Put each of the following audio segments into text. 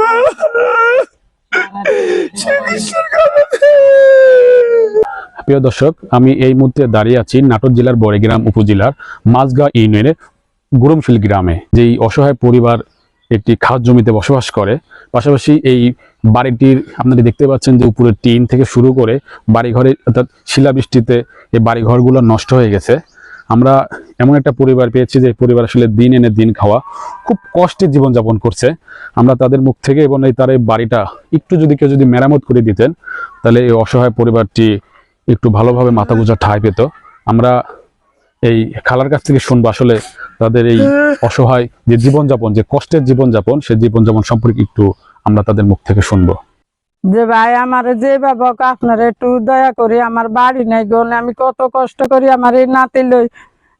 প্রিয় দর্শক, আমি এই মুহূর্তে দাঁড়িয়ে আছি নাটোর জেলার বড়গ্রাম উপজেলার মাঝগা ইউনিয়নের গুরুমশিল গ্রামে। যেই অসহায় পরিবার একটি খাস জমিতে বসবাস করে, পাশাপাশি এই বাড়িটির আপনারা দেখতে পাচ্ছেন যে উপরের টিন থেকে শুরু করে বাড়িঘরে অর্থাৎ শিলাবৃষ্টিতে এই বাড়িঘরগুলো নষ্ট হয়ে গেছে। আমরা এমন একটা পরিবার পেয়েছি যে পরিবার আসলে দিন এনে দিন খাওয়া খুব কষ্টে জীবনযাপন করছে। আমরা তাদের মুখ থেকে এবং এই তার এই বাড়িটা একটু যদি কেউ যদি মেরামত করে দিতেন, তাহলে এই অসহায় পরিবারটি একটু ভালোভাবে মাথা গোজা ঠাঁই পেত। আমরা এই খালার কাছ থেকে শুনব আসলে তাদের এই অসহায় যে জীবনযাপন, যে কষ্টের জীবনযাপন, সেই জীবনযাপন সম্পর্কে একটু আমরা তাদের মুখ থেকে শুনব। যে ভাই, আমার যে বাবক আপনারা একটু দয়া করি, আমার বাড়ি নাই, গলে আমি কত কষ্ট করি, আমার এই নাতি লই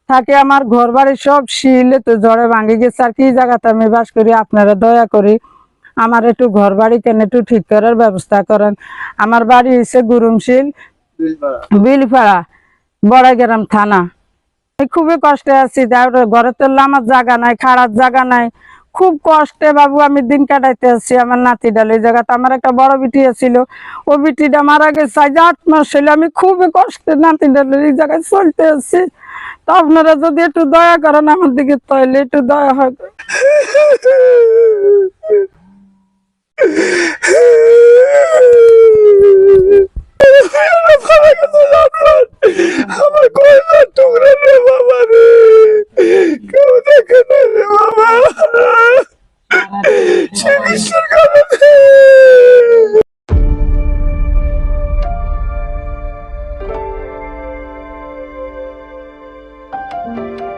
থাকে, আমার ঘর বাড়ি সব শিলে তো ঝড়ে ভাঙি গেছে, আর কি জায়গাতে আমি বাস করি, আপনারা দয়া করি, আমার একটু ঘর বাড়ি কেন একটু ঠিক করার ব্যবস্থা করেন। আমার বাড়ি হচ্ছে গুরুমশিল বিলপাড়া বড়াগ্রাম থানা। খুবই কষ্টে আছি তারপরে ঘরে তো আমার জায়গা নাই খারাপ জায়গা নাই খুব কষ্টে বাবু, আমি দিন কাটাইতে আসছি আমার নাতি ডাল এই জায়গাতে আমার একটা বড় বিটি ছিল ও বিটিটা মারা গেছে, আজ আট মাস ছিল আমি খুবই কষ্টে নাতি ডালের এই জায়গায় চলতে আসছি। তো আপনারা যদি একটু দয়া করেন আমার দিকে তাহলে একটু দয়া হয়। 재밌을것같 아.